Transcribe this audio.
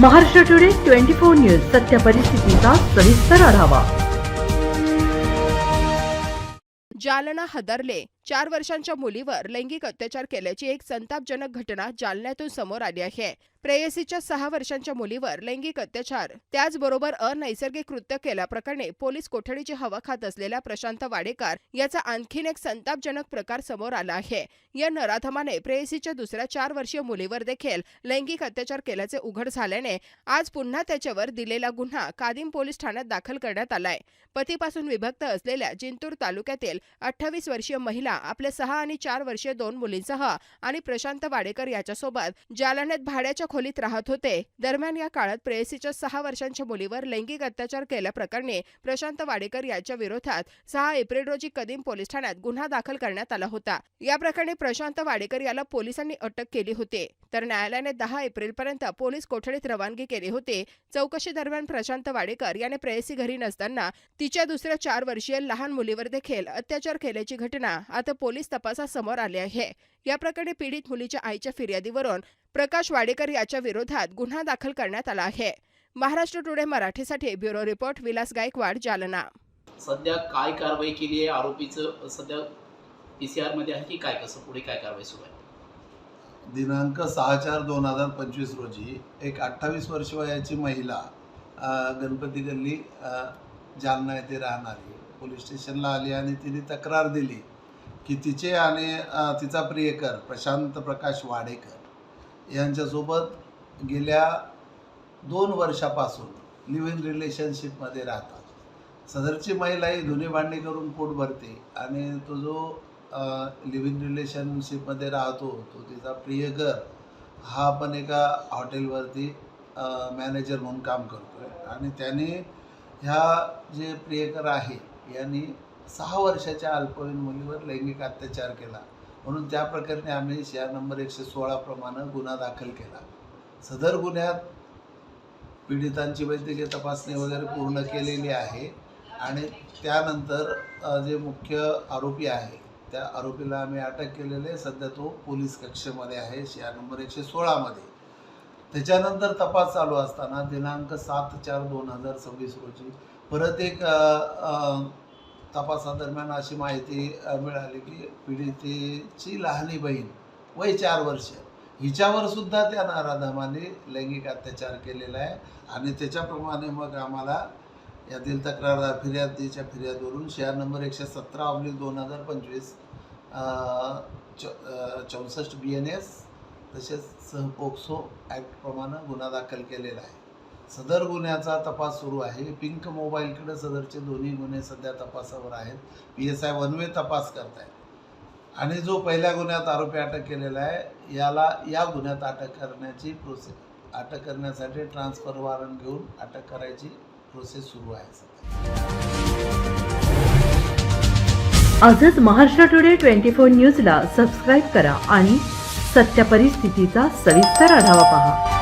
Maharashtra today twenty four news सत्य परिस्थितीचा सविस्तर आढावा. जालना हदरले. चार वर्षांच्या मुलीवर लैंगिक अत्याचार केल्याची एक संतापजनक घटना जालन्यातून समोर आली आहे. प्रेयसीच्या सहा वर्षांच्या मुलीवर लैंगिक अत्याचार त्याचबरोबर अनैसर्गिक कृत्य केल्याप्रकरणी पोलीस कोठडीची हवा खात असलेल्या प्रशांत वाडेकर याचा आणखीन एक संतापजनक प्रकार समोर आला आहे. या नराधमाने प्रेयसीच्या दुसऱ्या चार वर्षीय मुलीवर देखील लैंगिक अत्याचार केल्याचे उघड झाल्याने आज पुन्हा त्याच्यावर दिलेला गुन्हा कादिम पोलीस ठाण्यात दाखल करण्यात आलाय. पतीपासून विभक्त असलेल्या जिंतूर तालुक्यातील अठ्ठावीस वर्षीय महिला आपल्या सहा आणि चार वर्षीय दोन मुलींसह आणि प्रशांत वाडेकर याच्यासोबत जालन्यात भाड्याच्या खोलीत राहत होते. दरम्यान या काळात प्रेयसीच्या सहा वर्षांच्या मुलीवर लैंगिक अत्याचार केल्याप्रकरणी प्रशांत वाडेकर याच्या विरोधात सहा एप्रिल रोजी कदीम पोलीस ठाण्यात गुन्हा दाखल करण्यात आला होता. या प्रकरणी प्रशांत वाडेकर याला पोलिसांनी अटक केली होती. तर न्यायालयाने दहा एप्रिल पर्यंत पोलीस कोठडीत रवानगी केली होती. चौकशी दरम्यान प्रशांत वाडेकर याने प्रेयसी घरी नसताना तिच्या दुसऱ्या चार वर्षीय लहान मुलीवर देखील अत्याचार केल्याची घटना आता पोलीस तपासासमोर आली आहे. या प्रकरणी पीडित मुलीच्या आईच्या फिर्यादीवरून प्रकाश वाडेकर याच्या विरोधात गुन्हा दाखल करण्यात आला आहे. महाराष्ट्र टुडे मराठीसाठी ब्युरो रिपोर्ट विलास गायकवाड जालना. सध्या काय कारवाई केली आहे? आरोपीचं सध्या पी सी आरमध्ये आहे की काय? कसं पुढे काय कारवाई सुरू आहे? दिनांक सहा चार दोन हजार पंचवीस रोजी एक अठ्ठावीस वर्ष वयाची महिला गणपती गल्ली जालना येथे राहणारी पोलीस स्टेशनला आली आणि तिने तक्रार दिली की तिचे आणि तिचा प्रियकर प्रशांत प्रकाश वाडेकर यांच्यासोबत गेल्या दोन वर्षापासून लिव्ह इन रिलेशनशिपमध्ये राहतात. सदरची महिला ही धुनी भांडी करून पोट भरते आणि तो जो लिव्ह इन रिलेशनशिपमध्ये राहतो तो तिचा प्रियकर हा पण एका हॉटेलवरती मॅनेजर म्हणून काम करतो आहे आणि त्याने ह्या जे प्रियकर आहे यांनी सहा वर्षाच्या अल्पवयीन मुलीवर लैंगिक अत्याचार केला. म्हणून त्या प्रकरणी आम्ही या नंबर एकशे सोळाप्रमाणे गुन्हा दाखल केला सदर गुन्ह्यात पीडितांची वैद्यकीय तपासणी वगैरे पूर्ण केलेली आहे आणि त्यानंतर जे मुख्य आरोपी आहे त्या आरोपीला आम्ही अटक केलेले आहे. सध्या तो पोलीस कक्षेमध्ये आहे या नंबर एकशे सोळामध्ये त्याच्यानंतर तपास चालू असताना दिनांक सात चार दोन हजार सव्वीस रोजी परत एक आ, आ, तपासादरम्यान अशी माहिती मिळाली की पीडितेची लहानी बहीण वय चार वर्ष हिच्यावर सुद्धा त्या नाराधामाने लैंगिक अत्याचार केलेला आहे आणि त्याच्याप्रमाणे मग आम्हाला यातील तक्रारदार फिर्यादीच्या फिर्यादवरून शेअर नंबर एकशे सतरा ऑब्लिक दोन हजार पंचवीस चौसष्ट बी एन एस तसेच सहपोक्सो ॲक्टप्रमाणे गुन्हा दाखल केलेला आहे. सदर गुन्ह्याचा तपास सुरू आहे. पिंक मोबाईलकडे सदरचे दोन्ही गुन्हे सध्या तपासावर आहेत. पी एस आय वनवे तपास करत आहेत आणि जो पहिल्या गुन्ह्यात आरोपी अटक केलेला आहे याला या गुन्ह्यात अटक करण्याची प्रोसेस अटक करण्यासाठी ट्रान्सफर वॉरंट घेऊन अटक करायची प्रोसेस सुरू आहे सध्या. आजच महाराष्ट्र टुडे ट्वेंटी फोर न्यूजला सबस्क्राईब करा आणि सत्य परिस्थितीचा सविस्तर आढावा पहा.